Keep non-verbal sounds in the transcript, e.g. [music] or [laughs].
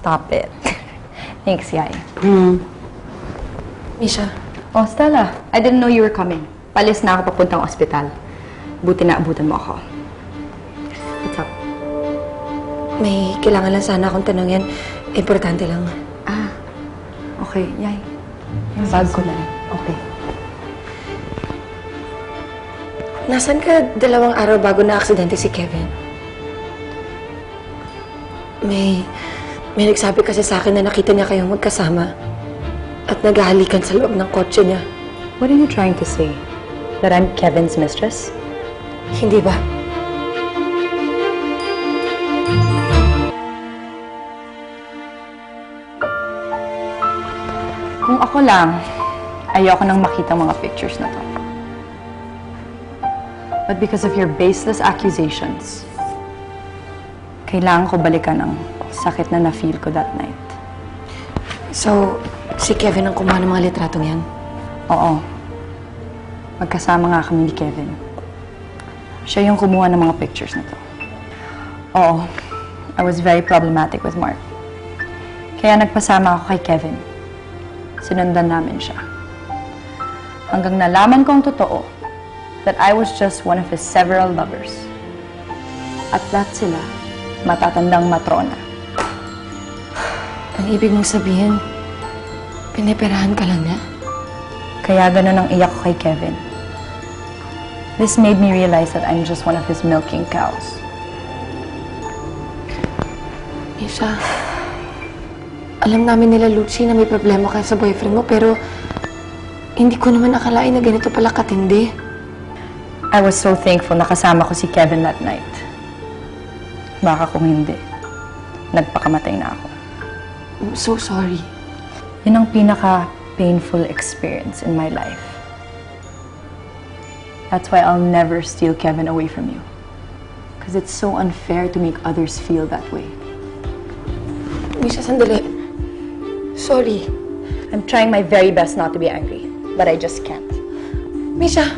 Stop it. [laughs] Thanks, Yai. Misha, Oh, Stella, I didn't know you were coming. Palis na ako papuntang ospital. Buti na abutan mo ako. What's up? may kailangan lang sana akong tanungin. Importante lang. Ah, okay. Yay. Yung bag ko na. Okay. Nasaan ka dalawang araw bago na aksidente si Kevin? May... May nagsabi kasi sa akin na nakita niya kayong magkasama at naghahalikan sa loob ng kotse niya. What are you trying to say? That I'm Kevin's mistress? Hindi ba? Kung ako lang, ayoko nang makita mga pictures na to. But because of your baseless accusations, kailangan ko balikan ang sakit na na-feel ko that night. So, si Kevin ang kumuha ng mga litratong yan? Oo. Magkasama nga kami ni Kevin. Siya yung kumuha ng mga pictures na to. Oo. I was very problematic with Mark. Kaya nagpasama ako kay Kevin. Sinundan namin siya. Hanggang nalaman kong totoo that I was just one of his several lovers. At lahat sila, matatandang matrona. Ang ibig mong sabihin, piniperahan ka lang niya? Kaya ganun ang iyak ko kay Kevin. This made me realize that I'm just one of his milking cows. Misha, alam namin nila Lucy na may problema ka sa boyfriend mo, pero hindi ko naman akalain na ganito pala katindi. I was so thankful na kasama ko si Kevin that night. Baka kung hindi, nagpakamatay na ako. I'm so sorry. Yun ang pinaka-painful experience in my life. That's why I'll never steal Kevin away from you. Because it's so unfair to make others feel that way. Misha, sandali. Sorry. I'm trying my very best not to be angry, but I just can't. Misha,